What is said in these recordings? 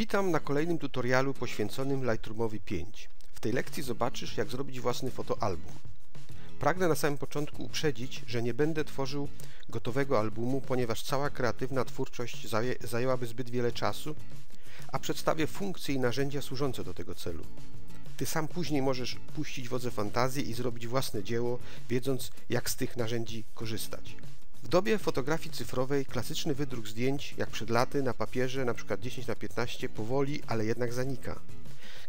Witam na kolejnym tutorialu poświęconym Lightroomowi 5. W tej lekcji zobaczysz jak zrobić własny fotoalbum. Pragnę na samym początku uprzedzić, że nie będę tworzył gotowego albumu, ponieważ cała kreatywna twórczość zaję, zajęłaby zbyt wiele czasu, a przedstawię funkcje i narzędzia służące do tego celu. Ty sam później możesz puścić wodze fantazji i zrobić własne dzieło, wiedząc jak z tych narzędzi korzystać. W dobie fotografii cyfrowej klasyczny wydruk zdjęć, jak przed laty, na papierze, np. 10 na 15 powoli, ale jednak zanika.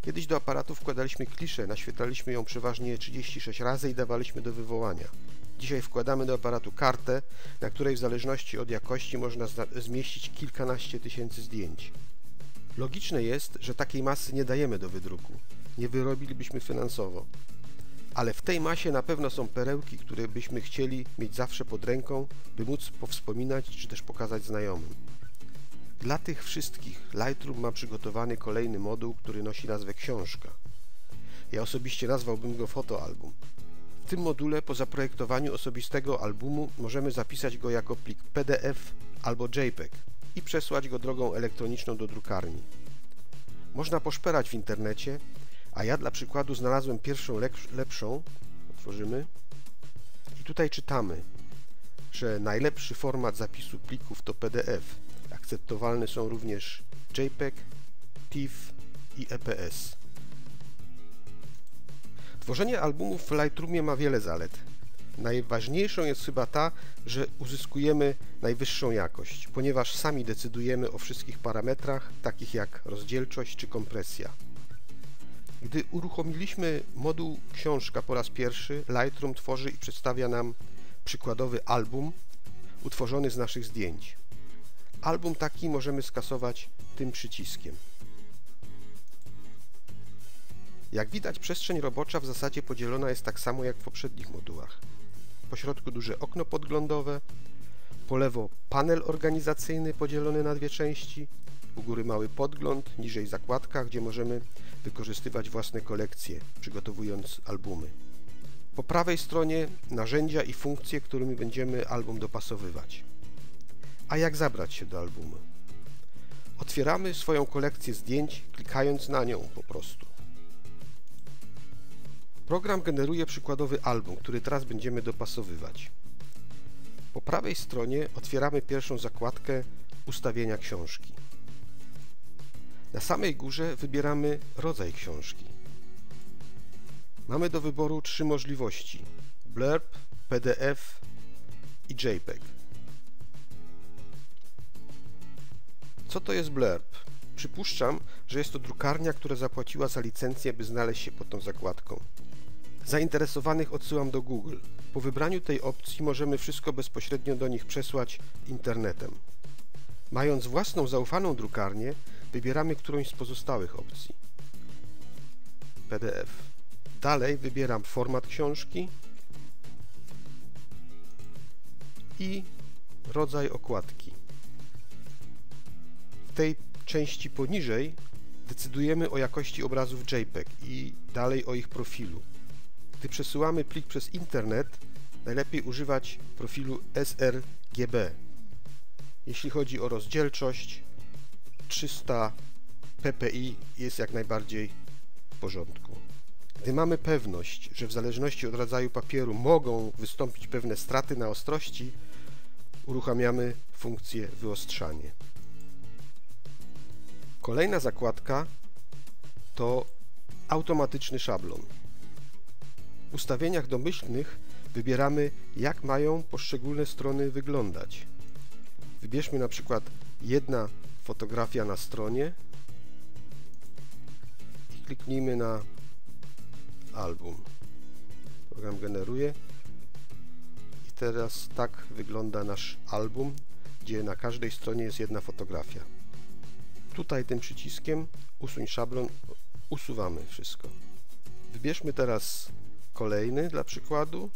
Kiedyś do aparatu wkładaliśmy kliszę, naświetlaliśmy ją przeważnie 36 razy i dawaliśmy do wywołania. Dzisiaj wkładamy do aparatu kartę, na której w zależności od jakości można zmieścić kilkanaście tysięcy zdjęć. Logiczne jest, że takiej masy nie dajemy do wydruku. Nie wyrobilibyśmy finansowo ale w tej masie na pewno są perełki, które byśmy chcieli mieć zawsze pod ręką, by móc powspominać czy też pokazać znajomym. Dla tych wszystkich Lightroom ma przygotowany kolejny moduł, który nosi nazwę książka. Ja osobiście nazwałbym go fotoalbum. W tym module po zaprojektowaniu osobistego albumu możemy zapisać go jako plik PDF albo JPEG i przesłać go drogą elektroniczną do drukarni. Można poszperać w internecie a ja dla przykładu znalazłem pierwszą lepszą. Otworzymy. I tutaj czytamy, że najlepszy format zapisu plików to PDF. Akceptowalne są również JPEG, TIFF i EPS. Tworzenie albumów w Lightroomie ma wiele zalet. Najważniejszą jest chyba ta, że uzyskujemy najwyższą jakość, ponieważ sami decydujemy o wszystkich parametrach, takich jak rozdzielczość czy kompresja. Gdy uruchomiliśmy moduł książka po raz pierwszy, Lightroom tworzy i przedstawia nam przykładowy album utworzony z naszych zdjęć. Album taki możemy skasować tym przyciskiem. Jak widać przestrzeń robocza w zasadzie podzielona jest tak samo jak w poprzednich modułach. Po środku duże okno podglądowe, po lewo panel organizacyjny podzielony na dwie części, u góry mały podgląd, niżej zakładka, gdzie możemy wykorzystywać własne kolekcje, przygotowując albumy. Po prawej stronie narzędzia i funkcje, którymi będziemy album dopasowywać. A jak zabrać się do albumu? Otwieramy swoją kolekcję zdjęć, klikając na nią po prostu. Program generuje przykładowy album, który teraz będziemy dopasowywać. Po prawej stronie otwieramy pierwszą zakładkę ustawienia książki. Na samej górze wybieramy rodzaj książki. Mamy do wyboru trzy możliwości: blurb, PDF i JPEG. Co to jest blurb? Przypuszczam, że jest to drukarnia, która zapłaciła za licencję, by znaleźć się pod tą zakładką. Zainteresowanych odsyłam do Google. Po wybraniu tej opcji możemy wszystko bezpośrednio do nich przesłać internetem. Mając własną zaufaną drukarnię, wybieramy którąś z pozostałych opcji. PDF. Dalej wybieram format książki i rodzaj okładki. W tej części poniżej decydujemy o jakości obrazów JPEG i dalej o ich profilu. Gdy przesyłamy plik przez internet, najlepiej używać profilu sRGB. Jeśli chodzi o rozdzielczość, 300 ppi jest jak najbardziej w porządku. Gdy mamy pewność, że w zależności od rodzaju papieru mogą wystąpić pewne straty na ostrości, uruchamiamy funkcję wyostrzanie. Kolejna zakładka to automatyczny szablon. W ustawieniach domyślnych wybieramy jak mają poszczególne strony wyglądać. Wybierzmy na przykład jedna fotografia na stronie i kliknijmy na album. Program generuje i teraz tak wygląda nasz album, gdzie na każdej stronie jest jedna fotografia. Tutaj tym przyciskiem usuń szablon, usuwamy wszystko. Wybierzmy teraz kolejny dla przykładu,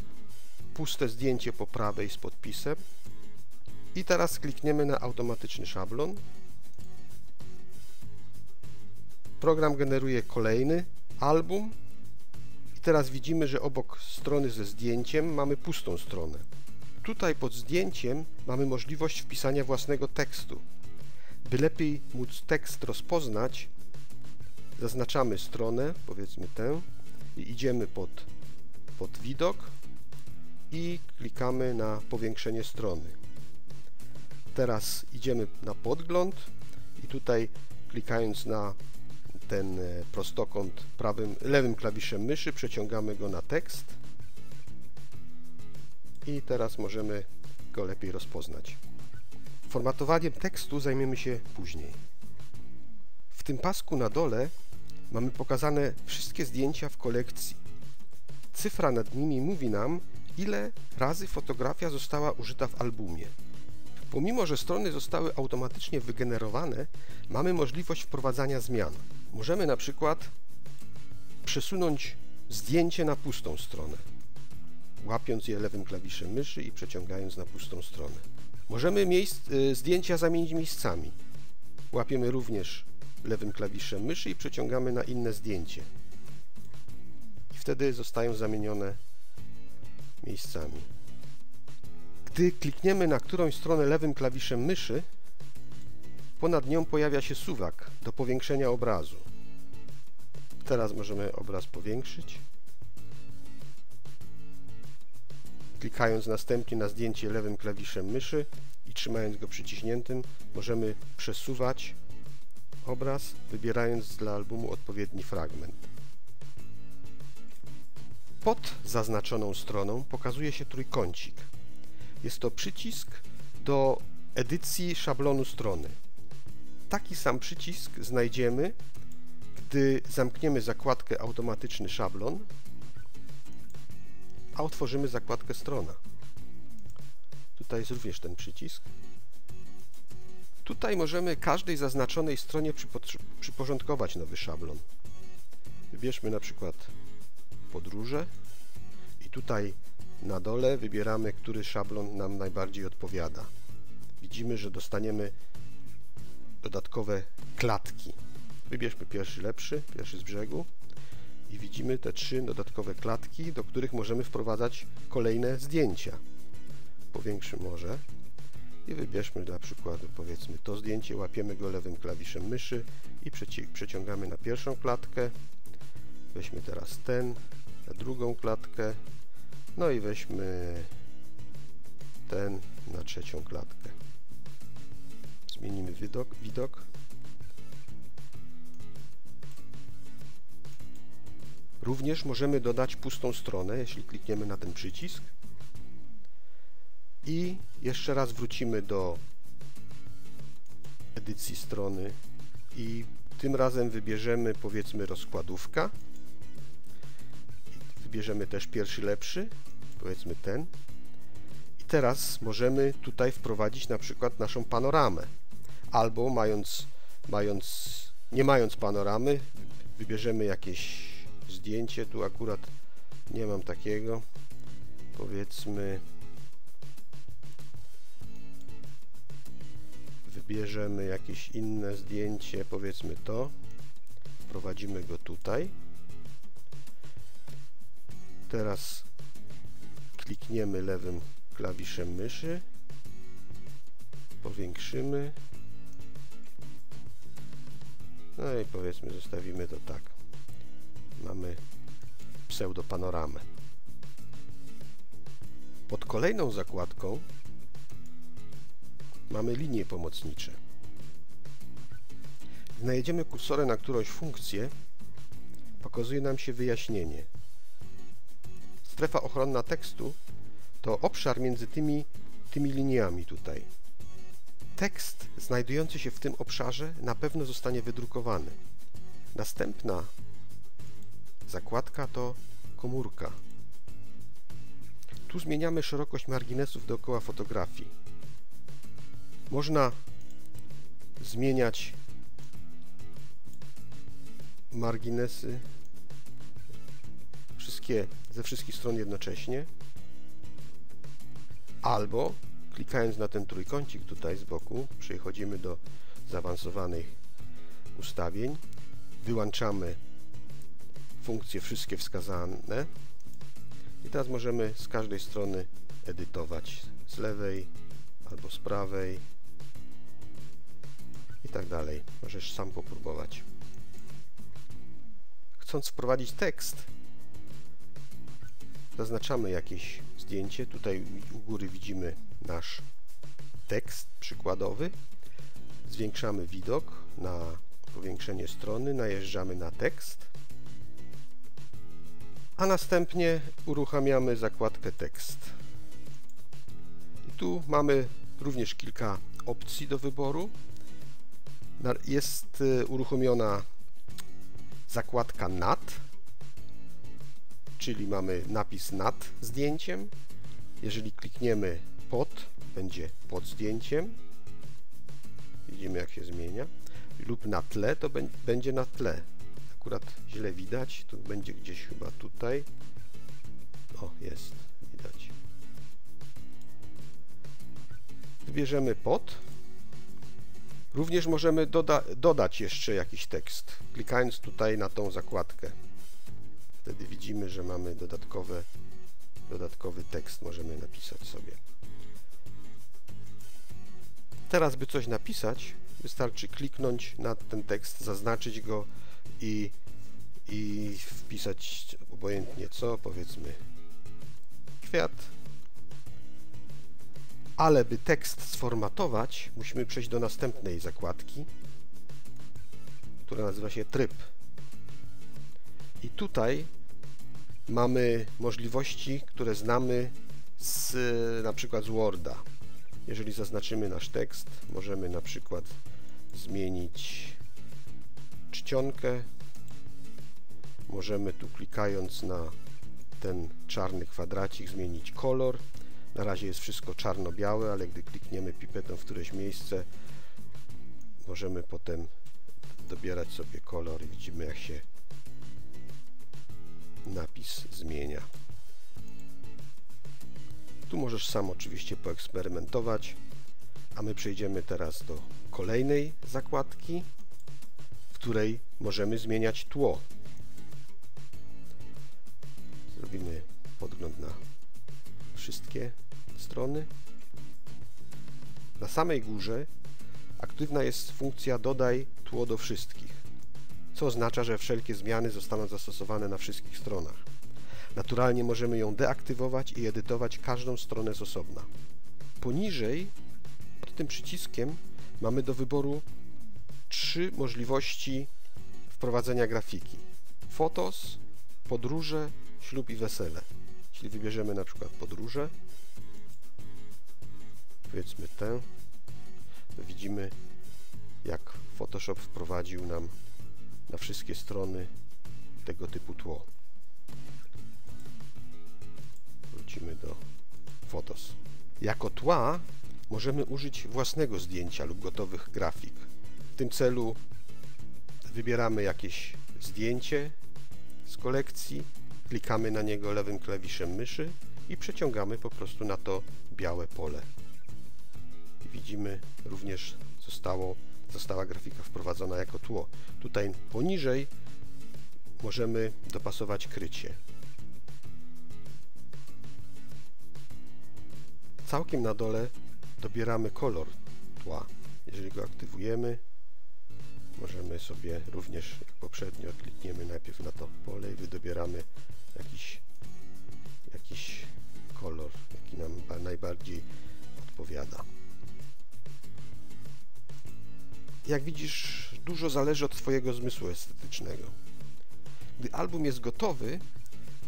puste zdjęcie po prawej z podpisem i teraz klikniemy na automatyczny szablon Program generuje kolejny album i teraz widzimy, że obok strony ze zdjęciem mamy pustą stronę. Tutaj pod zdjęciem mamy możliwość wpisania własnego tekstu. By lepiej móc tekst rozpoznać, zaznaczamy stronę, powiedzmy tę, i idziemy pod, pod widok i klikamy na powiększenie strony. Teraz idziemy na podgląd i tutaj klikając na ten e, prostokąt prawym, lewym klawiszem myszy przeciągamy go na tekst i teraz możemy go lepiej rozpoznać. Formatowaniem tekstu zajmiemy się później. W tym pasku na dole mamy pokazane wszystkie zdjęcia w kolekcji. Cyfra nad nimi mówi nam, ile razy fotografia została użyta w albumie. Pomimo, że strony zostały automatycznie wygenerowane, mamy możliwość wprowadzania zmian. Możemy na przykład przesunąć zdjęcie na pustą stronę, łapiąc je lewym klawiszem myszy i przeciągając na pustą stronę. Możemy miejsc, y, zdjęcia zamienić miejscami. Łapiemy również lewym klawiszem myszy i przeciągamy na inne zdjęcie. I wtedy zostają zamienione miejscami. Gdy klikniemy na którąś stronę lewym klawiszem myszy, ponad nią pojawia się suwak do powiększenia obrazu. Teraz możemy obraz powiększyć. Klikając następnie na zdjęcie lewym klawiszem myszy i trzymając go przyciśniętym, możemy przesuwać obraz, wybierając dla albumu odpowiedni fragment. Pod zaznaczoną stroną pokazuje się trójkącik. Jest to przycisk do edycji szablonu strony. Taki sam przycisk znajdziemy, gdy zamkniemy zakładkę automatyczny szablon, a otworzymy zakładkę strona. Tutaj jest również ten przycisk. Tutaj możemy każdej zaznaczonej stronie przyporządkować nowy szablon. Wybierzmy na przykład podróże i tutaj na dole wybieramy, który szablon nam najbardziej odpowiada. Widzimy, że dostaniemy dodatkowe klatki. Wybierzmy pierwszy lepszy, pierwszy z brzegu i widzimy te trzy dodatkowe klatki, do których możemy wprowadzać kolejne zdjęcia. Powiększy może i wybierzmy dla przykładu powiedzmy to zdjęcie, łapiemy go lewym klawiszem myszy i przeciągamy na pierwszą klatkę. Weźmy teraz ten, na drugą klatkę, no i weźmy ten na trzecią klatkę. Zmienimy widok. widok. Również możemy dodać pustą stronę, jeśli klikniemy na ten przycisk. I jeszcze raz wrócimy do edycji strony i tym razem wybierzemy powiedzmy rozkładówka. Wybierzemy też pierwszy lepszy, powiedzmy ten. I teraz możemy tutaj wprowadzić na przykład naszą panoramę. Albo mając, mając, nie mając panoramy, wybierzemy jakieś zdjęcie. Tu akurat nie mam takiego. Powiedzmy wybierzemy jakieś inne zdjęcie, powiedzmy to. Wprowadzimy go tutaj. Teraz klikniemy lewym klawiszem myszy, powiększymy, no i powiedzmy zostawimy to tak. Mamy pseudopanoramę. Pod kolejną zakładką mamy linie pomocnicze. Gdy najedziemy kursorem na którąś funkcję, pokazuje nam się wyjaśnienie. Strefa ochronna tekstu to obszar między tymi, tymi liniami tutaj. Tekst znajdujący się w tym obszarze na pewno zostanie wydrukowany. Następna zakładka to komórka. Tu zmieniamy szerokość marginesów dookoła fotografii. Można zmieniać marginesy wszystkie ze wszystkich stron jednocześnie albo klikając na ten trójkącik tutaj z boku przechodzimy do zaawansowanych ustawień wyłączamy funkcje wszystkie wskazane i teraz możemy z każdej strony edytować z lewej albo z prawej i tak dalej. Możesz sam popróbować. Chcąc wprowadzić tekst, zaznaczamy jakieś zdjęcie. Tutaj u góry widzimy nasz tekst przykładowy. Zwiększamy widok na powiększenie strony, najeżdżamy na tekst, a następnie uruchamiamy zakładkę tekst. I tu mamy również kilka opcji do wyboru. Jest y, uruchomiona zakładka nad, czyli mamy napis nad zdjęciem. Jeżeli klikniemy pod, będzie pod zdjęciem. Widzimy jak się zmienia. Lub na tle, to będzie na tle. Akurat źle widać, to będzie gdzieś chyba tutaj. O, jest, widać. Wybierzemy pod. Również możemy doda dodać jeszcze jakiś tekst, klikając tutaj na tą zakładkę. Wtedy widzimy, że mamy dodatkowe, dodatkowy tekst, możemy napisać sobie. Teraz, by coś napisać, wystarczy kliknąć na ten tekst, zaznaczyć go i, i wpisać obojętnie co, powiedzmy kwiat. Ale by tekst sformatować, musimy przejść do następnej zakładki, która nazywa się tryb. I tutaj mamy możliwości, które znamy z, na przykład z Worda. Jeżeli zaznaczymy nasz tekst, możemy na przykład zmienić czcionkę. Możemy tu klikając na ten czarny kwadracik zmienić kolor. Na razie jest wszystko czarno-białe, ale gdy klikniemy pipetą w któreś miejsce, możemy potem dobierać sobie kolor i widzimy jak się napis zmienia. Tu możesz sam oczywiście poeksperymentować, a my przejdziemy teraz do kolejnej zakładki, w której możemy zmieniać tło. Zrobimy podgląd na wszystkie strony. Na samej górze aktywna jest funkcja dodaj tło do wszystkich, co oznacza, że wszelkie zmiany zostaną zastosowane na wszystkich stronach. Naturalnie możemy ją deaktywować i edytować każdą stronę z osobna. Poniżej, pod tym przyciskiem, mamy do wyboru trzy możliwości wprowadzenia grafiki. Fotos, podróże, ślub i wesele. Jeśli wybierzemy na przykład podróże, powiedzmy tę, to widzimy jak Photoshop wprowadził nam na wszystkie strony tego typu tło. Wrócimy do Photos. Jako tła możemy użyć własnego zdjęcia lub gotowych grafik. W tym celu wybieramy jakieś zdjęcie z kolekcji, klikamy na niego lewym klawiszem myszy i przeciągamy po prostu na to białe pole. Widzimy również zostało, została grafika wprowadzona jako tło. Tutaj poniżej możemy dopasować krycie. Całkiem na dole dobieramy kolor tła. Jeżeli go aktywujemy, możemy sobie również, jak poprzednio, klikniemy najpierw na to pole i wydobieramy jakiś, jakiś kolor, jaki nam najbardziej odpowiada. Jak widzisz, dużo zależy od Twojego zmysłu estetycznego. Gdy album jest gotowy,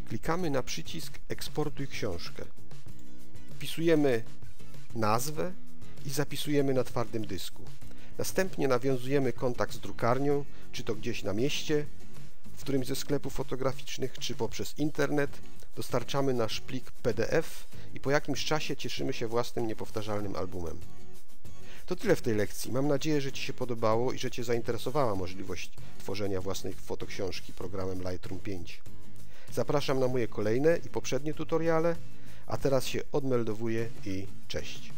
klikamy na przycisk Eksportuj książkę. Wpisujemy nazwę i zapisujemy na twardym dysku. Następnie nawiązujemy kontakt z drukarnią, czy to gdzieś na mieście, w którymś ze sklepów fotograficznych, czy poprzez internet. Dostarczamy nasz plik PDF i po jakimś czasie cieszymy się własnym niepowtarzalnym albumem. To tyle w tej lekcji. Mam nadzieję, że Ci się podobało i że Cię zainteresowała możliwość tworzenia własnej fotoksiążki programem Lightroom 5. Zapraszam na moje kolejne i poprzednie tutoriale, a teraz się odmeldowuję i cześć.